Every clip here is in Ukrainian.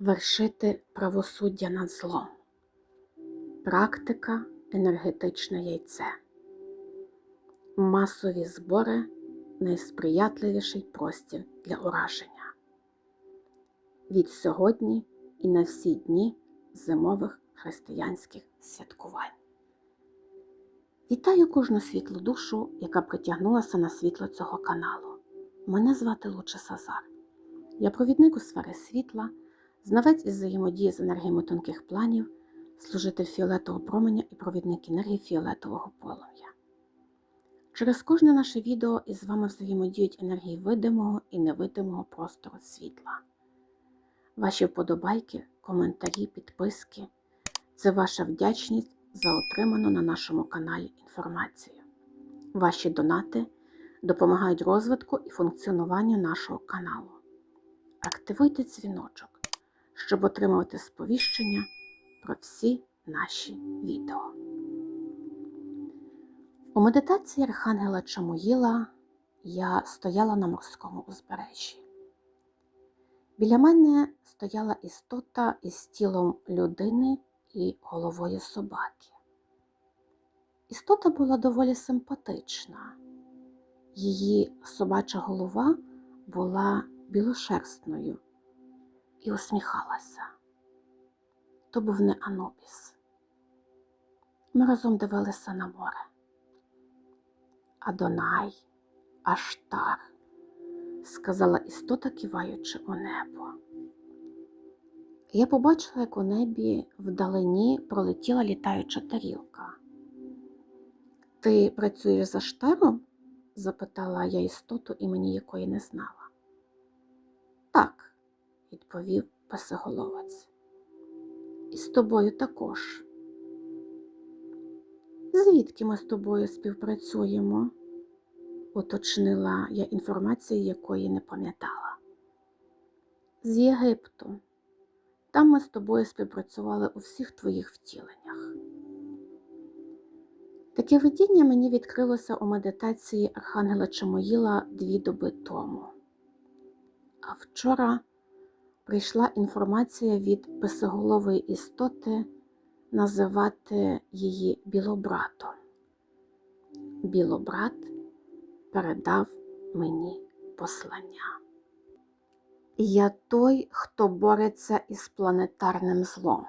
вершити правосуддя над злом. Практика енергетичне яйце. Масові збори найсприятливіший простір для ураження. Від сьогодні і на всі дні зимових християнських святкувань. Вітаю кожну світлу душу, яка притягнулася на світло цього каналу. Мене звати Луча Сазар. Я провідник у сфери світла, знавець із взаємодії з енергіями тонких планів, служитель фіолетового променя і провідник енергії фіолетового полум'я. Через кожне наше відео із вами взаємодіють енергії видимого і невидимого простору світла. Ваші вподобайки, коментарі, підписки це ваша вдячність за отриману на нашому каналі інформацію. Ваші донати допомагають розвитку і функціонуванню нашого каналу. Активуйте дзвіночок, щоб отримувати сповіщення про всі наші відео. У медитації Архангела Чамуїла я стояла на морському узбережжі. Біля мене стояла істота із тілом людини і головою собаки. Істота була доволі симпатична. Її собача голова була білошерстною і усміхалася. То був не Анубіс. Ми разом дивилися на море. Адонай, Аштар, сказала істота, киваючи у небо. Я побачила, як у небі вдалині пролетіла літаюча тарілка. Ти працюєш за штаром? запитала я істоту, імені якої не знала. Відповів песеголовець. І з тобою також. Звідки ми з тобою співпрацюємо? уточнила я інформацію, якої не пам'ятала. З Єгипту. Там ми з тобою співпрацювали у всіх твоїх втіленнях. Таке видіння мені відкрилося у медитації Архангела Чамоїла дві доби тому. А вчора прийшла інформація від писоголової істоти називати її білобратом. Білобрат передав мені послання. Я той, хто бореться із планетарним злом.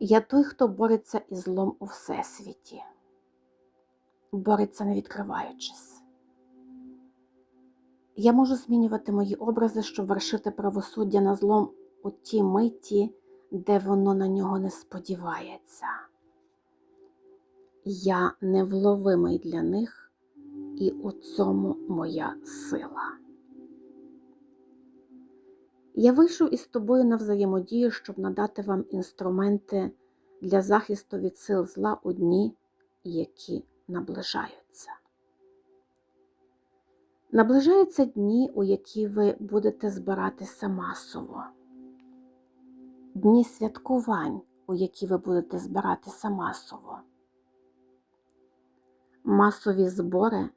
Я той, хто бореться із злом у Всесвіті, бореться не відкриваючись. Я можу змінювати мої образи, щоб вершити правосуддя на злом у тій миті, де воно на нього не сподівається. Я невловимий для них, і у цьому моя сила. Я вийшов із тобою на взаємодію, щоб надати вам інструменти для захисту від сил зла у дні, які наближаються. Наближаються дні, у які ви будете збиратися масово, дні святкувань, у які ви будете збиратися масово. Масові збори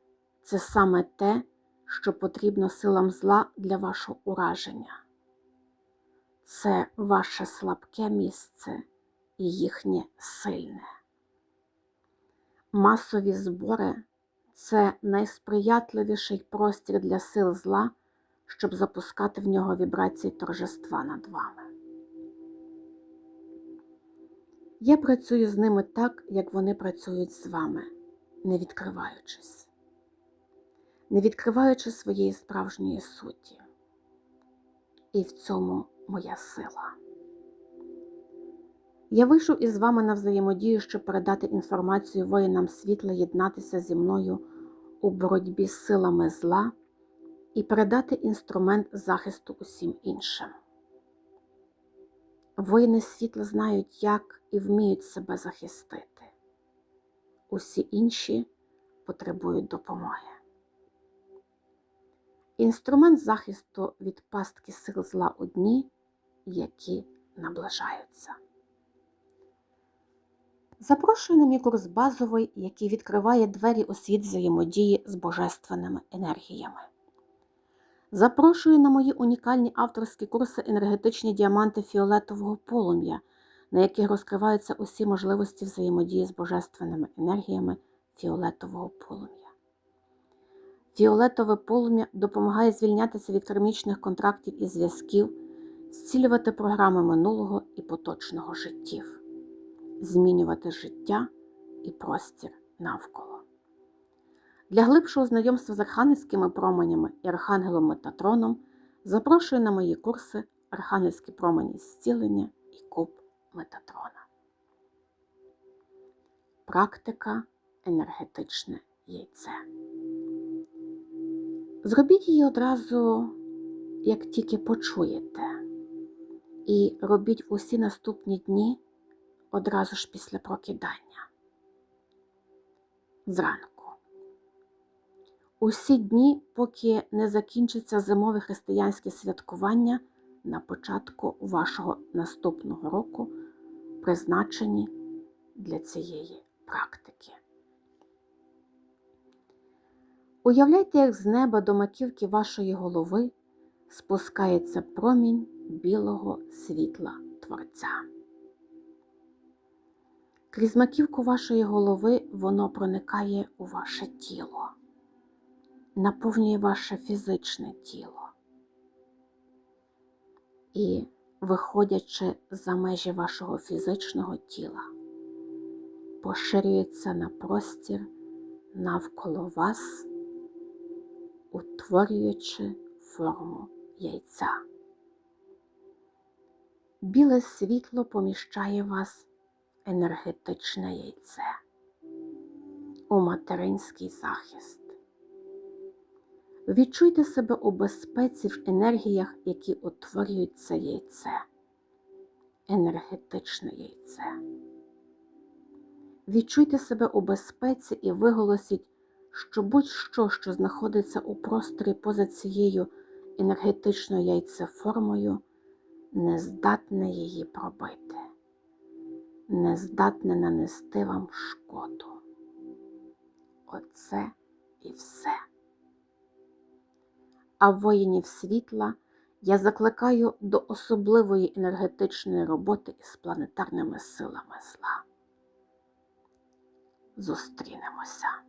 це саме те, що потрібно силам зла для вашого ураження це ваше слабке місце і їхнє сильне. Масові збори це найсприятливіший простір для сил зла, щоб запускати в нього вібрації торжества над вами. Я працюю з ними так, як вони працюють з вами, не відкриваючись, не відкриваючи своєї справжньої суті. І в цьому моя сила. Я вийшов із вами на взаємодію, щоб передати інформацію воїнам світла, єднатися зі мною у боротьбі з силами зла і передати інструмент захисту усім іншим. Воїни світла знають, як і вміють себе захистити. Усі інші потребують допомоги. Інструмент захисту від пастки сил зла у дні, які наближаються. Запрошую на мій курс базовий, який відкриває двері у світ взаємодії з божественними енергіями. Запрошую на мої унікальні авторські курси енергетичні діаманти фіолетового полум'я, на яких розкриваються усі можливості взаємодії з божественними енергіями фіолетового полум'я. Фіолетове полум'я допомагає звільнятися від кармічних контрактів і зв'язків, зцілювати програми минулого і поточного життів, змінювати життя і простір навколо. Для глибшого знайомства з архангельськими променями і архангелом Метатроном запрошую на мої курси Архангельські промені зцілення і куб Метатрона. Практика енергетичне яйце. Зробіть її одразу, як тільки почуєте, і робіть усі наступні дні одразу ж після прокидання. Зранку. Усі дні, поки не закінчиться зимове християнське святкування на початку вашого наступного року, призначені для цієї практики. Уявляйте, як з неба до маківки вашої голови спускається промінь білого світла Творця. Крізь маківку вашої голови воно проникає у ваше тіло, наповнює ваше фізичне тіло. І, виходячи за межі вашого фізичного тіла, поширюється на простір навколо вас утворюючи форму яйця. Біле світло поміщає вас енергетичне яйце, у материнський захист. Відчуйте себе у безпеці в енергіях, які утворюють це яйце, енергетичне яйце. Відчуйте себе у безпеці і виголосіть що будь-що, що знаходиться у просторі поза цією енергетичною яйцеформою, не здатне її пробити, не здатне нанести вам шкоду. Оце і все. А воїнів світла я закликаю до особливої енергетичної роботи із планетарними силами зла. Зустрінемося.